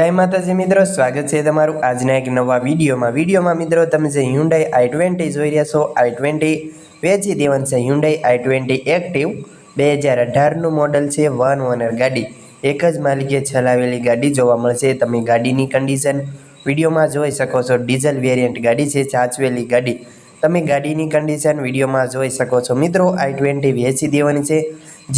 જય માતાજી મિત્રો, સ્વાગત છે તમારું આજના એક નવા વિડીયોમાં. વિડીયોમાં મિત્રો, તમે જે હ્યુન્ડાઈ આઈ ટ્વેન્ટી જોઈ રહ્યા છો આઈ ટ્વેન્ટી વેચી દેવાનું છે હ્યુન્ડાઈ આઈ ટ્વેન્ટી એક્ટિવ બે હજાર અઢારનું મોડલ છે વન ઓનર ગાડી. એક જ માલિકે ચલાવેલી ગાડી જોવા મળશે. તમે ગાડીની કન્ડિશન વિડીયોમાં જોઈ શકો છો. ડીઝલ વેરિયન્ટ ગાડી છે, સાચવેલી ગાડી. તમે ગાડીની કન્ડિશન વિડીયોમાં જોઈ શકો છો. મિત્રો આઈ ટ્વેન્ટી વેચી દેવાની છે.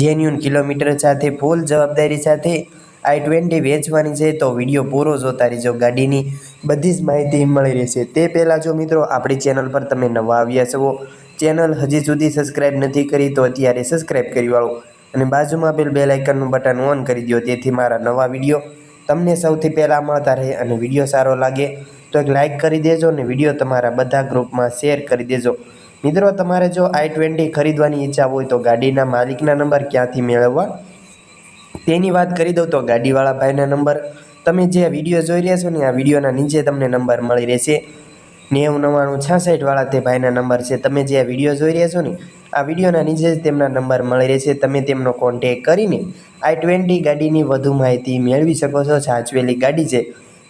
જેન્યુન કિલોમીટર સાથે ફૂલ જવાબદારી સાથે આઈ ટ્વેન્ટી વેચવાની છે, તો વીડિયો પૂરો જોતા રહેજો. ગાડીની બધી જ માહિતી મળી રહેશે. તે પહેલાં જો મિત્રો, આપણી ચેનલ પર તમે નવા આવ્યા છો, ચેનલ હજી સુધી સબસ્ક્રાઈબ નથી કરી, તો અત્યારે સબસ્ક્રાઈબ કરી વાળો અને બાજુમાં આપેલ બે લાઇકનનું બટન ઓન કરી દો તેથી મારા નવા વીડિયો તમને સૌથી પહેલાં મળતા રહે અને વીડિયો સારો લાગે, તો એક લાઇક કરી દેજો અને વીડિયો તમારા બધા ગ્રુપમાં શેર કરી દેજો. મિત્રો, તમારે જો આઈ ટ્વેન્ટી ખરીદવાની ઈચ્છા હોય, તો ગાડીના માલિકના નંબર ક્યાંથી મેળવવા? તેની વાત કરી દઉં તો ગાડીવાળા ભાઈના નંબર. તમે જે વીડિયો જોઈ રહ્યા છો ને, આ વિડીયોના નીચે તમને નંબર મળી રહેશે. નેવું નવ્વાણું છાસઠવાળા તે ભાઈના નંબર છે. તમે જે આ વીડિયો જોઈ રહ્યા છો ને, આ વિડીયોના નીચે જ તેમના નંબર મળી રહેશે. તમે તેમનો કોન્ટેક કરીને આઈ ટ્વેન્ટી ગાડીની વધુ માહિતી મેળવી શકો છો. સાચવેલી ગાડી છે.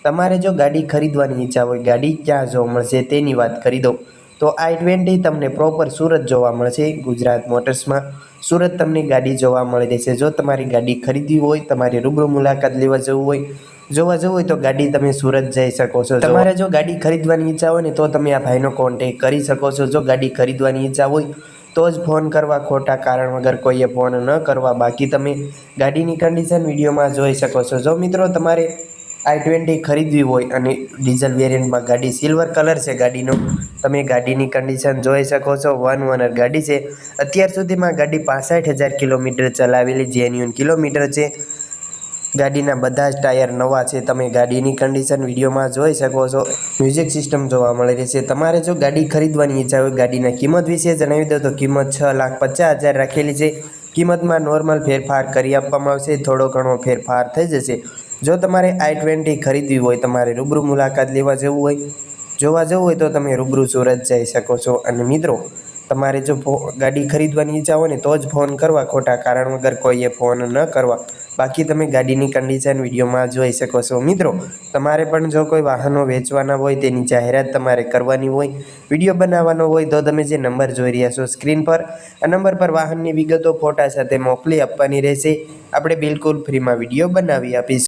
તમારે જો ગાડી ખરીદવાની ઈચ્છા હોય, ગાડી ક્યાં જોવા મળશે તેની વાત કરી દઉં. તો આઈ ટ્વેન્ટી તમને પ્રોપર સુરત જોવા મળશે ગુજરાત મોટર્સમાં. સુરત તમને ગાડી જોવા મળી રહેશે. જો તમારી ગાડી ખરીદવી હોય તમારી રૂબરૂ મુલાકાત લેવા જવું હોય જોવા જવું હોય તો ગાડી તમે સુરત જઈ શકો છો. તમારે જો ગાડી ખરીદવાની ઈચ્છા હોય ને તો તમે આ ભાઈનો કોન્ટેક કરી શકો છો. જો ગાડી ખરીદવાની ઈચ્છા હોય તો જ ફોન કરવા ખોટા કારણ વગર કોઈએ ફોન ન કરવા. બાકી તમે ગાડીની કન્ડિશન વિડીયોમાં જોઈ શકો છો. જો મિત્રો તમારે આઈ ટ્વેન્ટી ખરીદવી હોય અને ડીઝલ વેરિયન્ટમાં ગાડી સિલ્વર કલર છે ગાડીનો, તમે ગાડીની કન્ડિશન જોઈ શકો છો. વન ઓનર ગાડી છે. અત્યાર સુધીમાં ગાડી પાસઠ હજાર કિલોમીટર ચલાવેલી જેન્યુન કિલોમીટર છે. ગાડીના બધા જ ટાયર નવા છે. તમે ગાડીની કન્ડિશન વિડીયોમાં જોઈ શકો છો. મ્યુઝિક સિસ્ટમ જોવા મળી રહેશે તમારે જો ગાડી ખરીદવાની ઈચ્છા હોય, ગાડીના કિંમત વિશે જણાવી દો તો કિંમત છ લાખ પચાસ હજાર રાખેલી છે. કિંમતમાં નોર્મલ ફેરફાર કરી આપવામાં આવશે. થોડો ઘણો ફેરફાર થઈ જશે. જો તમારે આઈ ટ્વેન્ટી ખરીદવી હોય, તમારે રૂબરૂ મુલાકાત લેવા જવું હોય, જોવા જવું હોય તો તમે રૂબરૂ સુરત જઈ શકો છો. અને મિત્રો, તમારે જો ગાડી ખરીદવાની ઈચ્છા હોય ને, તો જ ફોન કરવા. ખોટા કારણ વગર કોઈએ ફોન ન કરવા. બાકી તમે ગાડીની કન્ડિશન વિડીયોમાં જોઈ શકો છો. મિત્રો, તમારે પણ જો કોઈ વાહનો વેચવાના હોય, તેની જાહેરાત તમારે કરવાની હોય, વીડિયો બનાવવાનો હોય, તો તમે જે નંબર જોઈ રહ્યા છો સ્ક્રીન પર, આ નંબર પર વાહનની વિગતો ફોટા સાથે મોકલી આપવાની રહેશે. આપણે બિલકુલ ફ્રીમાં વીડિયો બનાવી આપીશું.